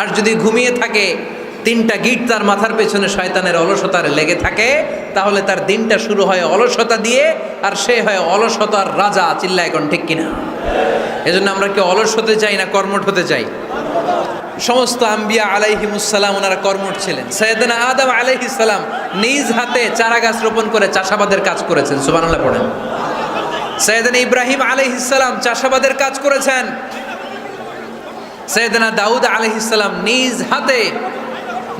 আর যদি ঘুমিয়ে থাকে, তিনটা গিট তার মাথার পেছনে শয়তানের অলসতার লেগে থাকে, তাহলে তার দিনটা শুরু হয় অলসতা দিয়ে, আর সে হয় অলসতার রাজা চিল্লা এখন ঠিক কিনা? এজন্য আমরা কি অলস হতে চাই না, কর্মঠ হতে চাই। সমস্ত আম্বিয়া আলাইহিমুসালাম ওনারা কর্মঠ ছিলেন। সৈয়দনা আদম আলাইহিসালাম নিজ হাতে চারা গাছ রোপণ করে চাষাবাদের কাজ করেছেন, সুবহানাল্লাহ পড়েন। সৈয়দনা ইব্রাহিম আলাইহিসালাম চাষাবাদের কাজ করেছেন সৈয়দনা দাউদ আলহিসাল্লাম নিজ হাতে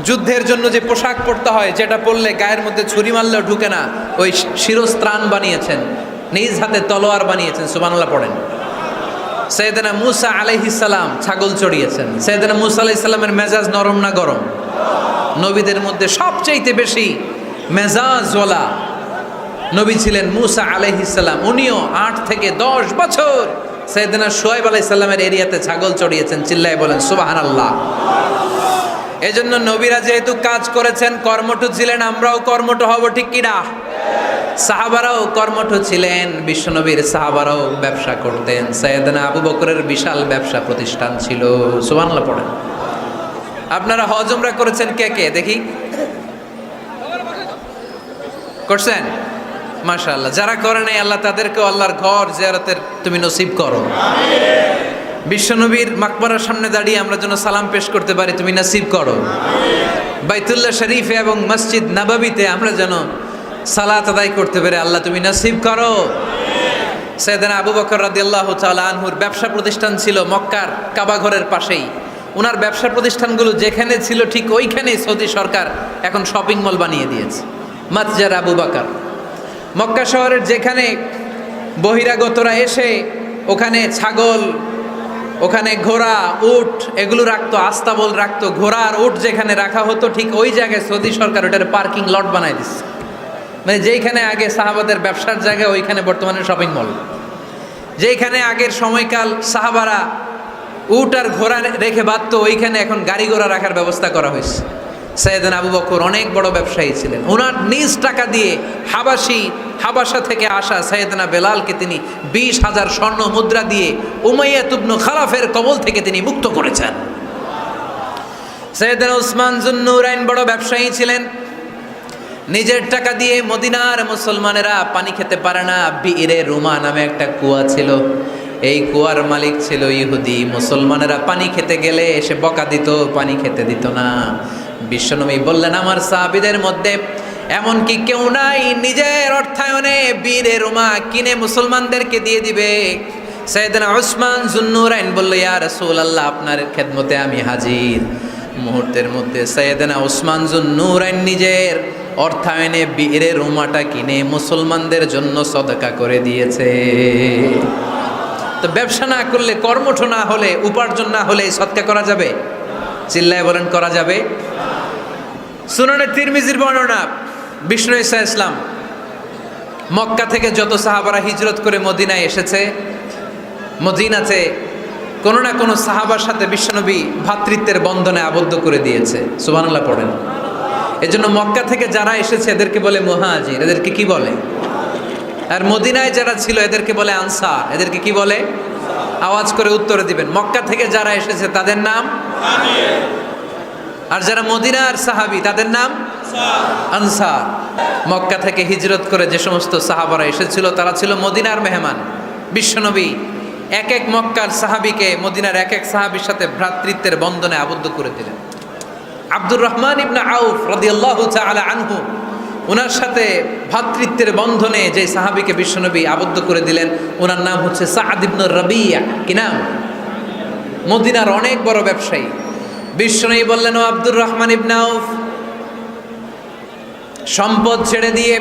যুদ্ধের জন্য যে পোশাক পরতে হয়, যেটা পরলে গায়ের মধ্যে ছুরি মারলেও ঢুকে না, ওই শিরস্ত্রাণ বানিয়েছেন। নিজ হাতে তলোয়ার বানিয়েছেন সুবানাল্লাহ পড়েন। সৈয়দনা মুসা আলাইহিসাল্লাম ছাগল চড়িয়েছেন। সৈয়দনা মুসা আলাইহিসাল্লামের মেজাজ নরম না গরম? নবীদের মধ্যে সবচাইতে বেশি মেজাজওয়ালা নবী ছিলেন মুসা আলাইহিসাল্লাম উনিও আট থেকে দশ বছর সৈয়দনা সোয়েব আলাইসাল্লামের এরিয়াতে ছাগল চড়িয়েছেন, চিল্লায় বলেন সুবাহান আল্লাহ এজন্য নবীরা যেহেতু কাজ করেছেন, কর্মঠ ছিলেন, আমরাও কর্মঠ হব, ঠিক কিনা সাহাবারাও কর্মঠ ছিলেন, বিশ্বনবীর সাহাবারাও ব্যবসা করতেন। সৈয়দনা আবু বকরের বিশাল ব্যবসা প্রতিষ্ঠান ছিল। সুবহানাল্লাহ পড়েন। আপনারা হজমরা করেছেন কে কে? দেখি। করছেন? মাশাআল্লাহ। যারা করে নাই, আল্লাহ তাদেরকেও আল্লাহর ঘর জিয়ারতের তুমি নসিব করো। বিশ্বনবীর মাকবরার সামনে দাঁড়িয়ে আমরা যেন সালাম পেশ করতে পারি, তুমি নসিব করো। বাইতুল্লাহ শরীফে এবং মসজিদ নাবাবিতে আমরা যেন সালাত আদায় করতে পারি আল্লাহ তুমি নসিব করো। সৈয়দানা আবু বকর রাদিয়াল্লাহু তাআলা আনহুর ব্যবসা প্রতিষ্ঠান ছিল মক্কার কাবা ঘরের পাশেই। ওনার ব্যবসা প্রতিষ্ঠানগুলো যেখানে ছিল ঠিক ওইখানেই সৌদি সরকার এখন শপিং মল বানিয়ে দিয়েছে। মাতজার আবু বাকার। মক্কা শহরের যেখানে বহিরাগতরা এসে ওখানে ছাগল, ওখানে ঘোড়া, উট, এগুলো রাখতো আস্তাবল রাখতো, ঘোড়া আর উট যেখানে রাখা হতো, ঠিক ওই জায়গায় সৌদি সরকার ওটার পার্কিং লট বানাই দিচ্ছে। মানে যেইখানে আগে সাহাবাদের ব্যবসার জায়গা, ওইখানে বর্তমানে শপিং মল। যেইখানে আগের সময়কাল সাহাবারা উট আর ঘোড়া রেখে বাঁধতো, ওইখানে এখন গাড়ি ঘোড়া রাখার ব্যবস্থা করা হয়েছে। সৈয়দান আবু বকর অনেক বড় ব্যবসায়ী ছিলেন। ওনার নিজ টাকা দিয়ে হাবাসি, হাবাসা থেকে আসা সৈয়দনা বেলালকে তিনি বিশ হাজার স্বর্ণ মুদ্রা দিয়ে উমাইয়া তুবনু খালাফের কবল থেকে তিনি মুক্ত করেছেন। সৈয়দনা উসমান জুন্নুরাইন বড় ব্যবসায়ী ছিলেন। নিজের টাকা দিয়ে মদিনার মুসলমানেরা পানি খেতে পারে না। বীরে রুমা নামে একটা কুয়া ছিল। এই কুয়ার মালিক ছিল ইহুদি। মুসলমানেরা পানি খেতে গেলে এসে বকা দিত, পানি খেতে দিত না। বিশ্বনবী বললেন, আমার সাহাবিদের মধ্যে এমন কি কেউ নাই, নিজের অর্থায়নে বীরে রুমা কিনে মুসলমানদেরকে দিয়ে দিবে। সৈয়দনা ওসমান জুন্নুরাইন বলল, ইয়া রাসূলুল্লাহ, আপনার খেদমতে আমি হাজির। মুহূর্তের মধ্যে সৈয়দনা ওসমান জুন্নুরাইন নিজের অর্থায়নে বীরে রুমাটা কিনে মুসলমানদের জন্য সদকা করে দিয়েছে। তো ব্যবসা না করলে, কর্মঠ না হলে, উপার্জন না হলে সৎকা করা যাবে? চিল্লায় বলেন, করা যাবে। সুনানের তিরমিজির বর্ণনা, বিষ্ণু ইসা ইসলাম। মক্কা থেকে যত সাহাবারা হিজরত করে মদিনায় এসেছে, মদিনাতে কোনো না কোনো সাহাবার সাথে বিশ্বনবী ভ্রাতৃত্বের বন্ধনে আবদ্ধ করে দিয়েছে। সুবহানাল্লাহ পড়েন। এজন্য মক্কা থেকে যারা এসেছে, এদেরকে বলে মুহাজির। এদেরকে কি বলে? আর মদিনায় যারা ছিল, এদেরকে বলে আনসার। এদেরকে কি বলে? আওয়াজ করে উত্তরে দিবেন। মক্কা থেকে যারা এসেছে, তাদের নাম? আর যারা মদিনার সাহাবি, তাদের নাম? আনসার। মক্কা থেকে হিজরত করে যে সমস্ত সাহাবারা এসেছিল, তারা ছিল মদিনার মেহমান, বিশ্বনবী। এক এক মক্কার সাহাবিকে মদিনার এক এক সাহাবির সাথে ভ্রাতৃত্বের বন্ধনে আবদ্ধ করে দিলেন। আব্দুর রহমান ইবনা আউফ রাদিয়াল্লাহু তাআলা আনহু ওনার সাথে ভাতৃত্বের বন্ধনে যে সাহাবিকে বিশ্বনবী আবদ্ধ করে দিলেন ওনার নাম হচ্ছে সাহাদিবনুর রবিয়া। কি নাম? মদিনার অনেক বড় ব্যবসায়ী। বিশ্বনবী বললেন, ও আব্দুর রহমান ইবনাউফ সম্পদ ছেড়ে দিয়ে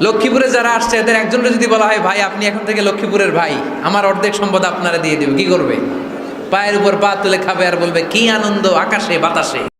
লক্ষ্মীপুরে যারা আসছে, এদের একজনকে যদি বলা হয়, ভাই, আপনি এখন থেকে লক্ষ্মীপুরের ভাই, আমার অর্ধেক সম্পদ আপনারা দিয়ে দেবে। কি করবে? পায়ের উপর পা তুলে খাবে আর বলবে, কি আনন্দ, আকাশে, বাতাসে।